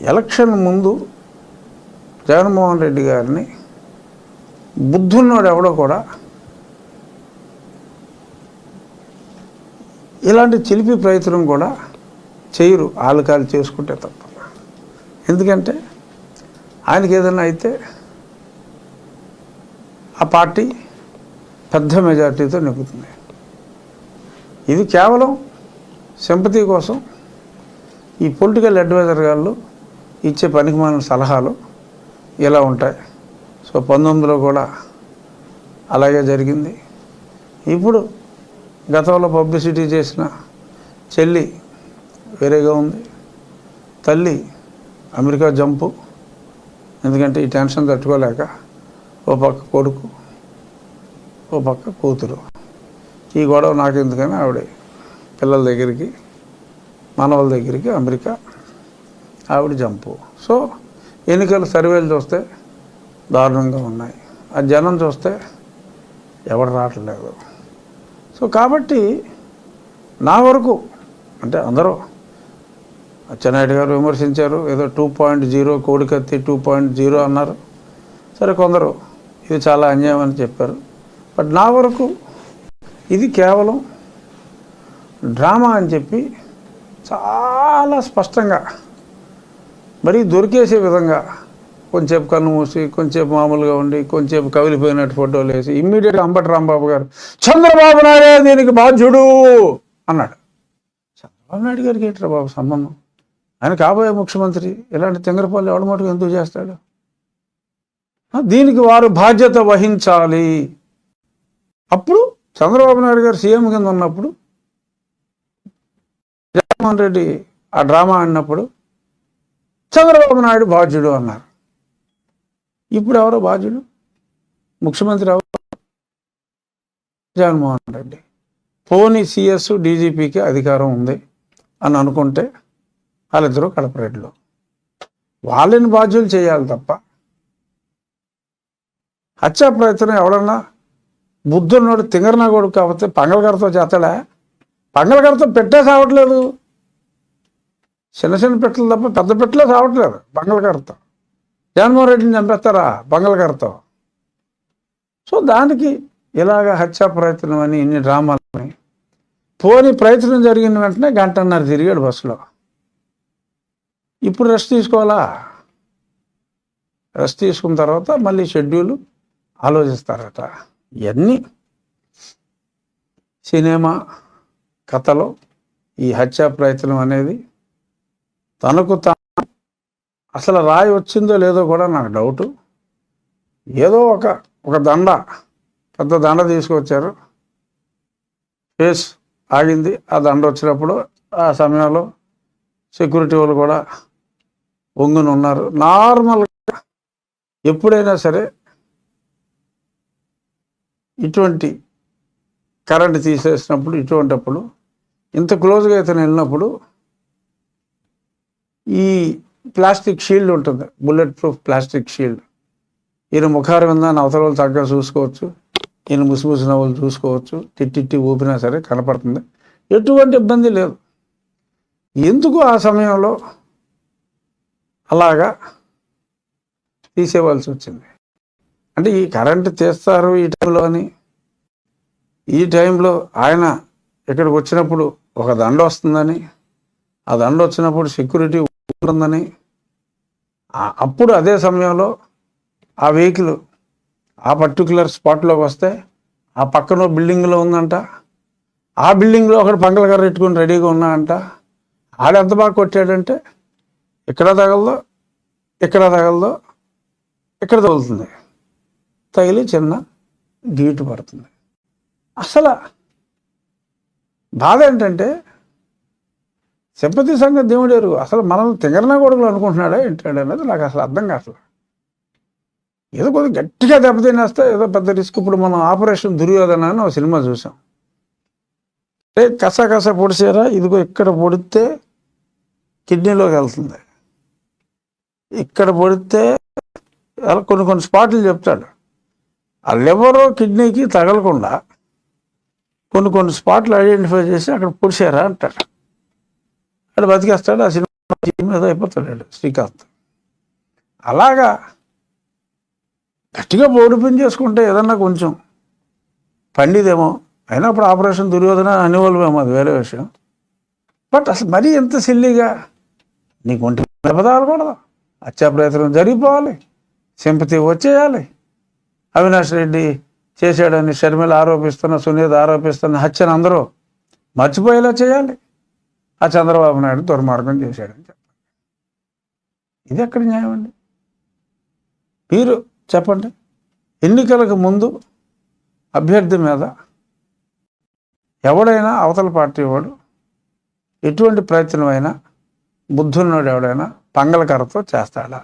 Election ముందు జగన్మోహన్ రెడ్డి గారిని బుద్ధున్నోడు ఎవడో కూడా ఇలాంటి చిలిపి ప్రయత్నం కూడా చేయరు. ఆలుకాలు చేసుకుంటే తప్ప. ఎందుకంటే ఆయనకి ఏదైనా అయితే ఆ పార్టీ పెద్ద మెజార్టీతో నెగ్గుతుంది. ఇది కేవలం సింపతి కోసం ఈ పొలిటికల్ అడ్వైజర్ గారు ఇచ్చే పనికి మన సలహాలు ఇలా ఉంటాయి. సో పంతొమ్మిదిలో కూడా అలాగే జరిగింది. ఇప్పుడు గతంలో పబ్లిసిటీ చేసిన చెల్లి వేరేగా ఉంది. తల్లి అమెరికా జంపు. ఎందుకంటే ఈ టెన్షన్ తట్టుకోలేక ఓ పక్క కొడుకు ఓ పక్క కూతురు. ఈ గొడవ నాకు ఎందుకని ఆవిడ పిల్లల దగ్గరికి మనవల దగ్గరికి అమెరికా ఆవిడ జంపు. సో ఎన్నికల సర్వేలు చూస్తే దారుణంగా ఉన్నాయి. ఆ జనం చూస్తే ఎవరు రావట్లేదు. సో కాబట్టి నా వరకు అంటే అందరూ అచ్చెన్నాయుడు గారు విమర్శించారు ఏదో టూ పాయింట్ జీరో కోడికత్తి టూ పాయింట్ జీరో అన్నారు. సరే కొందరు ఇది చాలా అన్యాయం అని చెప్పారు. బట్ నా వరకు ఇది కేవలం డ్రామా అని చెప్పి చాలా స్పష్టంగా మరి దొరికేసే విధంగా కొంచెంసేపు కన్ను మూసి కొంచెంసేపు మామూలుగా ఉండి కొంచెంసేపు కవిలిపోయినట్టు ఫోటోలు వేసి ఇమ్మీడియట్గా అంబటి రాంబాబు గారు చంద్రబాబు నాయుడే దీనికి బాధ్యుడు అన్నాడు. చంద్రబాబు నాయుడు గారికి ఏంట్రా బాబు సంబంధం? ఆయన కాబోయే ముఖ్యమంత్రి ఇలాంటి తింగరపల్లి ఎవడమటుకు ఎందుకు చేస్తాడు? దీనికి వారు బాధ్యత వహించాలి. అప్పుడు చంద్రబాబు నాయుడు గారు సీఎం కింద ఉన్నప్పుడు జగన్మోహన్ రెడ్డి ఆ డ్రామా ఆడినప్పుడు చంద్రబాబు నాయుడు బాధ్యుడు అన్నారు. ఇప్పుడు ఎవరో బాధ్యుడు ముఖ్యమంత్రి ఎవరు? జగన్మోహన్ రెడ్డి. పోనీ సిఎస్ డీజీపీకి అధికారం ఉంది అని అనుకుంటే వాళ్ళిద్దరూ కడపరెడ్లు వాళ్ళని బాధ్యులు చేయాలి తప్ప హత్యా ప్రయత్నం ఎవడన్నా బుద్ధున్నోడు తింగరనా కొడుకు కాకపోతే పంగలగడతో చేస్తాడా పంగలగడతో పెట్టే సావట్లేదు చిన్న చిన్న పెట్టలు తప్ప పెద్ద పెట్టలే సావట్లేదు బంగళకరతో జగన్మోహన్ రెడ్డిని చంపేస్తారా? బంగళకరతో సో దానికి ఇలాగ హత్యా ప్రయత్నం అని ఇన్ని డ్రామాలని పోని ప్రయత్నం జరిగిన వెంటనే గంటన్నర తిరిగాడు బస్సులో. ఇప్పుడు రెస్ట్ తీసుకోవాలా? రెస్ట్ తీసుకున్న తర్వాత మళ్ళీ షెడ్యూల్ ఆలోచిస్తారట. ఇవన్నీ సినిమా కథలో ఈ హత్యా ప్రయత్నం అనేది తనకు తాను అసలు రాయి వచ్చిందో లేదో కూడా నాకు డౌటు. ఏదో ఒక ఒక దండ పెద్ద దండ తీసుకొచ్చారు. ఫేస్ ఆగింది. ఆ దండ వచ్చినప్పుడు ఆ సమయంలో సెక్యూరిటీ వాళ్ళు కూడా ఒంగుని ఉన్నారు. నార్మల్గా ఎప్పుడైనా సరే ఇటువంటి కరెంట్ తీసేసినప్పుడు ఇటువంటప్పుడు ఇంత క్లోజ్గా అయితే వెళ్ళినప్పుడు ఈ ప్లాస్టిక్ షీల్డ్ ఉంటుంది. Bullet proof plastic shield. ఈయన ముఖారం విందాన్ని అవతల వాళ్ళు చక్కగా చూసుకోవచ్చు. ఈయన ముసిముసిన వాళ్ళు చూసుకోవచ్చు. తిట్టిట్టి ఊపినా సరే కనపడుతుంది. ఎటువంటి ఇబ్బంది లేదు. ఎందుకు ఆ సమయంలో అలాగా తీసేవాల్సి వచ్చింది? అంటే ఈ కరెంట్ తీస్తారు ఈ టైంలో అని. ఈ టైంలో ఆయన ఇక్కడికి వచ్చినప్పుడు ఒక దండ వస్తుందని. ఆ దండ వచ్చినప్పుడు సెక్యూరిటీ వస్తుందని. అప్పుడు అదే సమయంలో ఆ వెహికల్ ఆ పర్టికులర్ స్పాట్లోకి వస్తే ఆ పక్కన బిల్డింగ్లో ఉందంట. ఆ బిల్డింగ్లో ఒకటి పంకల కర్ర పెట్టుకుని రెడీగా ఉన్నా అంట ఆడ ఎంత బాగా కొట్టాడంటే ఇక్కడ తగలదో ఇక్కడ తగలదో ఇక్కడ తగులుతుంది. తగిలి చిన్న గీటు పడుతుంది. అసలు బాధ ఏంటంటే సింపతి సంగతి దేవుడేరు అసలు మనం తింగరనా కొడుకులు అనుకుంటున్నాడా ఏంటాడు అనేది నాకు అసలు అర్థం కావట్లేదు. ఏదో కొద్దిగా గట్టిగా దెబ్బతినేస్తే ఏదో పెద్ద రిస్క్ ఇప్పుడు మనం ఆపరేషన్ దుర్యోధన అని ఒక సినిమా చూసాం. ఏ కస కస పొడిచారా? ఇదిగో ఇక్కడ పొడితే కిడ్నీలోకి వెళ్తుంది. ఇక్కడ పొడితే కొన్ని కొన్ని స్పాట్లు చెప్తాడు. ఆ లివరు కిడ్నీకి తగలకుండా కొన్ని కొన్ని స్పాట్లు ఐడెంటిఫై చేసి అక్కడ పొడిచారా అంటాడు. అది బతికేస్తాడు ఆ సినిమా మీద అయిపోతాడు శ్రీకాంత్. అలాగా గట్టిగా ఓడిపోయి చేసుకుంటే ఏదన్నా కొంచెం పండిదేమో అయినా అప్పుడు ఆపరేషన్ దుర్యోధన అనివాల్వేమో అది వేరే విషయం. బట్ అసలు మరీ ఎంత సిల్లీగా నీకు ఒంటి నిలబదాలకూడదు హత్యా ప్రయత్నం జరిగిపోవాలి సింపతి వచ్చేయాలి. అవినాష్ రెడ్డి చేశాడని షర్మిల ఆరోపిస్తున్న సునీత ఆరోపిస్తున్న హత్యను అందరూ మర్చిపోయేలా చేయాలి. ఆ చంద్రబాబు నాయుడు దుర్మార్గం చేశాడని చెప్పండి. ఇది ఎక్కడ న్యాయం అండి? మీరు చెప్పండి. ఎన్నికలకు ముందు అభ్యర్థి మీద ఎవడైనా అవతల పార్టీ వాడు ఎటువంటి ప్రయత్నమైనా బుద్ధున్నోడు ఎవడైనా పంగలకరతో చేస్తాడా?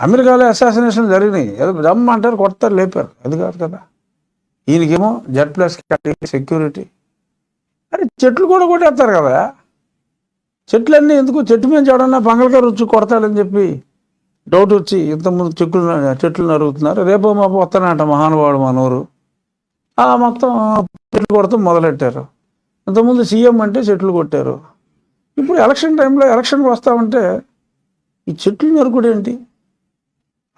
అమెరికాలో అసాసినేషన్ జరిగినాయి. ఏదో దమ్మంటారు కొడతారు లేపారు. అది కాదు కదా. ఈయనకేమో జెడ్ ప్లస్ సెక్యూరిటీ అరే చెట్లు కూడా కొట్టేస్తారు కదా. చెట్లన్నీ ఎందుకు? చెట్టు మీద చూడన్నా పంగలకర వచ్చి కొడతాడని చెప్పి డౌట్ వచ్చి ఇంతకుముందు చెట్లు చెట్లు నరుగుతున్నారు రేపు మా వస్తానంట మహానుభావుడు మనూరు ఆ మొత్తం చెట్లు కొడతాం మొదలెట్టారు. ఇంతకుముందు సీఎం అంటే చెట్లు కొట్టారు. ఇప్పుడు ఎలక్షన్ టైంలో ఎలక్షన్కి వస్తామంటే ఈ చెట్లు నరుకుడు ఏంటి?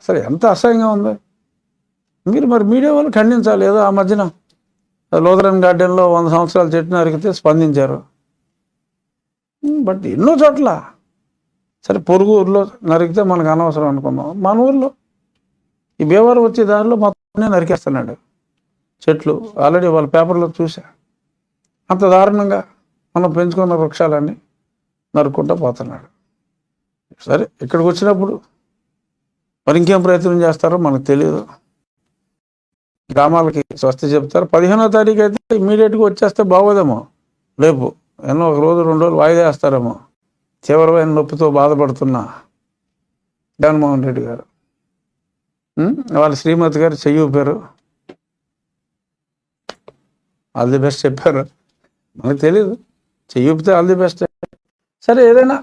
అసలు ఎంత అసహ్యంగా ఉంది. మీరు మరి మీడియా వాళ్ళు ఖండించాలి ఏదో ఆ మధ్యన. లోదరన్ గార్డెన్లో వంద సంవత్సరాల చెట్టు నరికితే స్పందించారు. బట్ ఎన్నో చోట్ల సరే పొరుగు ఊర్లో నరికితే మనకు అనవసరం అనుకుందాం. మన ఊర్లో ఈ బేవారు వచ్చే దారిలో మొత్తం నరికేస్తున్నాడు చెట్లు. ఆల్రెడీ వాళ్ళ పేపర్లో చూసా అంత దారుణంగా మనం పెంచుకున్న వృక్షాలన్నీ నరుక్కుంటూ పోతున్నాడు. సరే ఇక్కడికి వచ్చినప్పుడు మరి ఇంకేం ప్రయత్నం చేస్తారో మనకు తెలియదు గ్రామాలకి స్వస్తి చెప్తారు. పదిహేనో తారీఖు అయితే ఇమీడియట్గా వచ్చేస్తే బాగోదేమో. రేపు ఎన్నో ఒక రోజు రెండు రోజులు వాయిదా వేస్తారేమో తీవ్రమైన నొప్పితో బాధపడుతున్న జగన్మోహన్ రెడ్డి గారు. వాళ్ళ శ్రీమతి గారు చెయ్యి ఊపారు ఆల్ ది బెస్ట్ చెప్పారు. మనకు తెలియదు చెయ్యి ఊపితే ఆల్ ది బెస్ట్. సరే ఏదైనా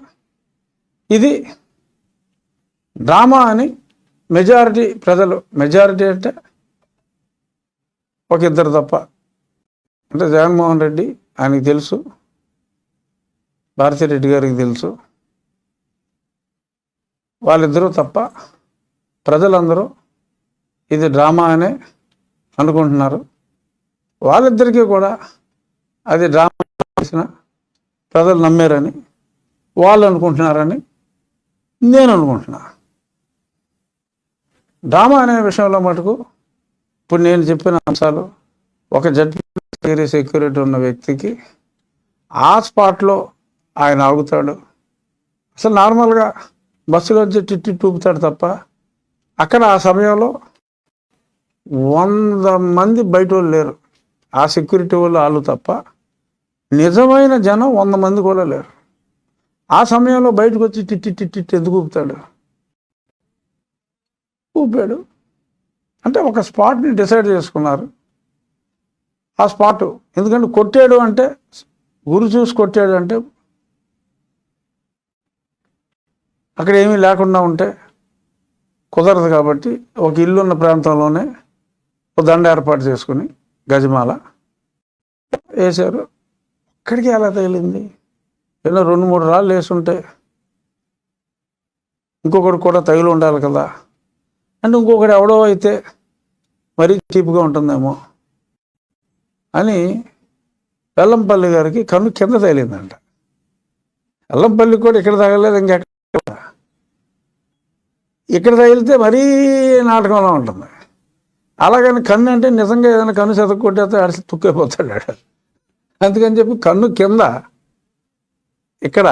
ఇది డ్రామా అని మెజారిటీ ప్రజలు మెజారిటీ అంటే ఒక ఇద్దరు తప్ప. అంటే జగన్మోహన్ రెడ్డి ఆయనకి తెలుసు. భారతిరెడ్డి గారికి తెలుసు. వాళ్ళిద్దరూ తప్ప ప్రజలందరూ ఇది డ్రామా అనే అనుకుంటున్నారు. వాళ్ళిద్దరికీ కూడా అది డ్రామా చేసిన ప్రజలు నమ్మారని వాళ్ళు అనుకుంటున్నారని నేను అనుకుంటున్నా. డ్రామా అనే విషయంలో మటుకు ఇప్పుడు నేను చెప్పిన అంశాలు ఒక జడ్పీ సెక్యూరిటీ ఉన్న వ్యక్తికి ఆ స్పాట్లో ఆయన ఆగుతాడు. అసలు నార్మల్గా బస్సులో వచ్చి టిట్టి టూపుతాడు తప్ప అక్కడ ఆ సమయంలో వంద మంది బయట వాళ్ళు లేరు. ఆ సెక్యూరిటీ వాళ్ళు వాళ్ళు తప్ప నిజమైన జనం వంద మంది కూడా లేరు. ఆ సమయంలో బయటకు వచ్చి టిట్టి టిట్టి ఎందుకు ఊపుతాడు? ఊపాడు. అంటే ఒక స్పాట్ని డిసైడ్ చేసుకున్నారు. ఆ స్పాట్ ఎందుకంటే కొట్టాడు అంటే గురి చూసి కొట్టాడు అంటే అక్కడ ఏమీ లేకుండా ఉంటే కుదరదు కాబట్టి ఒక ఇల్లు ఉన్న ప్రాంతంలోనే ఒక దండ ఏర్పాటు చేసుకుని గజమాల వేశారు. అక్కడికి ఎలా తగిలింది? ఏదో రెండు మూడు రాళ్ళు వేసుంటే ఇంకొకటి కూడా తగిలి ఉండాలి కదా. అంటే ఇంకొకటి ఎవడో అయితే మరీ చీప్గా ఉంటుందేమో అని వెల్లంపల్లి గారికి కన్ను కింద తగిలిందంట. వెల్లంపల్లి కూడా ఇక్కడ తగలేదు ఇంకెక్కడ ఇక్కడ తగిలితే మరీ నాటకంలో ఉంటుంది. అలాగని కన్ను అంటే నిజంగా ఏదైనా కన్ను సెతకు కొట్టేస్తే అడిసి తుక్కైపోతాడు అందుకని చెప్పి కన్ను కింద ఇక్కడ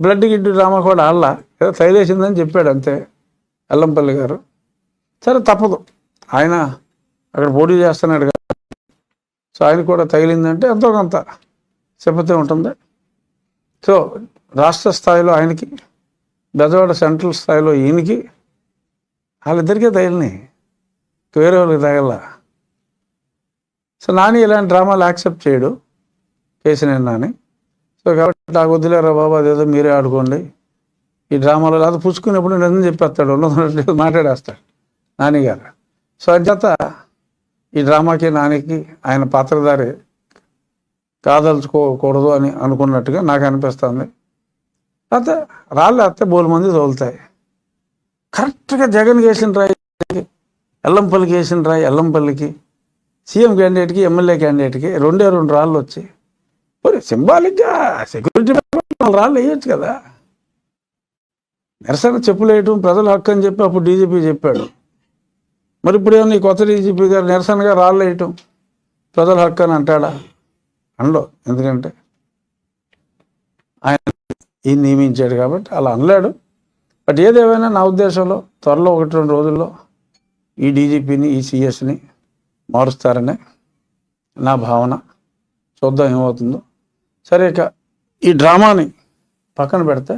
బ్లడ్ గిడ్డు డ్రామా కూడా ఆళ్ళ ఏదో తగిలేసిందని చెప్పాడు అంతే అల్లంపల్లి గారు. సరే తప్పదు. ఆయన అక్కడ పోటీ చేస్తున్నాడు కదా. సో ఆయన కూడా తగిలిందంటే ఎంతో కొంత సింపతి ఉంటుంది. సో రాష్ట్ర స్థాయిలో ఆయనకి బెజవాడ సెంట్రల్ స్థాయిలో ఈయనకి వాళ్ళిద్దరికే తగిలినాయి. వేరే వాళ్ళకి తగల సో నాని ఇలాంటి డ్రామాలు యాక్సెప్ట్ చేయడు కేసినేని నాని. సో కాబట్టి నాకు వదిలేరా బాబు అదేదో మీరే ఆడుకోండి. ఈ డ్రామాలో లేదా పుచ్చుకునేప్పుడు నిజం చెప్పేస్తాడు? ఉన్నది మాట్లాడేస్తాడు. నానిగారు. సో అంచేత ఈ డ్రామాకి నానికి ఆయన పాత్రధారి కాదలుచుకోకూడదు అని అనుకున్నట్టుగా నాకు అనిపిస్తుంది. అయితే రాళ్ళు అత్తే బోలు మంది తోలుతాయి. కరెక్ట్గా జగన్ వేసిన రాయికి ఎల్లంపల్లికి వేసిన రాయి ఎల్లంపల్లికి సీఎం క్యాండిడేట్కి ఎమ్మెల్యే క్యాండిడేట్కి రెండే రెండు రాళ్ళు వచ్చాయి. మరి సింబాలిక్గా సెక్యూరిటీ రాళ్ళు వేయచ్చు కదా. నిరసన చెప్పులు వేయటం ప్రజల హక్కు అని చెప్పి అప్పుడు డీజీపీ చెప్పాడు. మరి ఇప్పుడు ఏమన్నా ఈ కొత్త డీజీపీ గారు నిరసనగా రాలేయటం ప్రజల హక్కు అని అంటాడా? అనలో ఎందుకంటే ఆయన ఈ నియమించాడు కాబట్టి అలా అనలేడు. బట్ ఏదేమైనా నా ఉద్దేశంలో త్వరలో ఒకటి రెండు రోజుల్లో ఈ డీజీపీని ఈ సిఎస్ని మారుస్తారనే నా భావన. చూద్దాం ఏమవుతుందో. సరే ఇక ఈ డ్రామాని పక్కన పెడితే